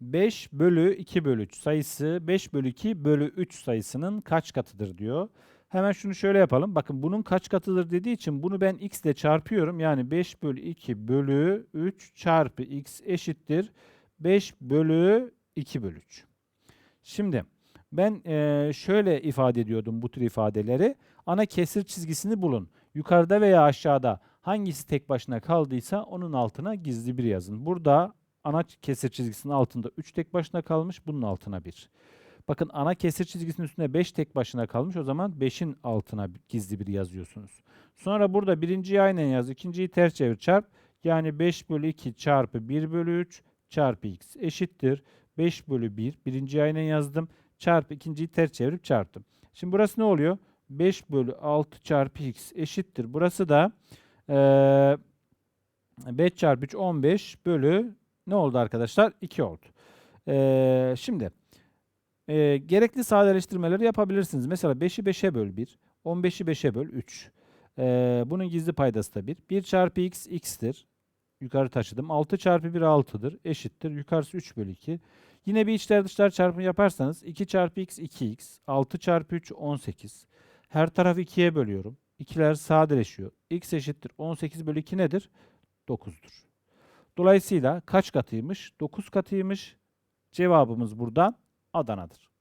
5 bölü 2 bölü 3 sayısı 5 bölü 2 bölü 3 sayısının kaç katıdır diyor. Hemen şunu şöyle yapalım. Bakın bunun kaç katıdır dediği için bunu ben x ile çarpıyorum. Yani 5 bölü 2 bölü 3 çarpı x eşittir. 5 bölü 2 bölü 3. Şimdi ben eee, şöyle ifade ediyordum bu tür ifadeleri. Ana kesir çizgisini bulun. Yukarıda veya aşağıda hangisi tek başına kaldıysa onun altına gizli bir yazın. Burada ana kesir çizgisinin altında 3 tek başına kalmış. Bunun altına 1. Bakın ana kesir çizgisinin üstünde 5 tek başına kalmış. O zaman 5'in altına gizli bir yazıyorsunuz. Sonra burada birinciyi aynen yaz. ikinciyi ters çevir çarp. Yani 5 bölü 2 çarpı 1 bölü 3 çarpı x eşittir. 5 bölü 1. Birinciyi aynen yazdım. Çarpı ikinciyi ters çevirip çarptım. Şimdi burası ne oluyor? 5 bölü 6 çarpı x eşittir. Burası da eee 5 çarpı 3 15 bölü ne oldu arkadaşlar? 2 oldu. Eee, şimdi eee, gerekli sadeleştirmeleri yapabilirsiniz. Mesela 5'i 5'e böl 1. 15'i 5'e böl 3. Eee, bunun gizli paydası da 1. 1 çarpı x x'tir. Yukarı taşıdım. 6 çarpı 1 6'dır. Eşittir. Yukarısı 3 bölü 2. Yine bir içler dışlar çarpımı yaparsanız 2 çarpı x 2x. 6 çarpı 3 18. Her tarafı 2'ye bölüyorum. İkiler sadeleşiyor. x eşittir. 18 bölü 2 nedir? 9'dur. Dolayısıyla kaç katıymış? 9 katıymış. Cevabımız buradan Adana'dır.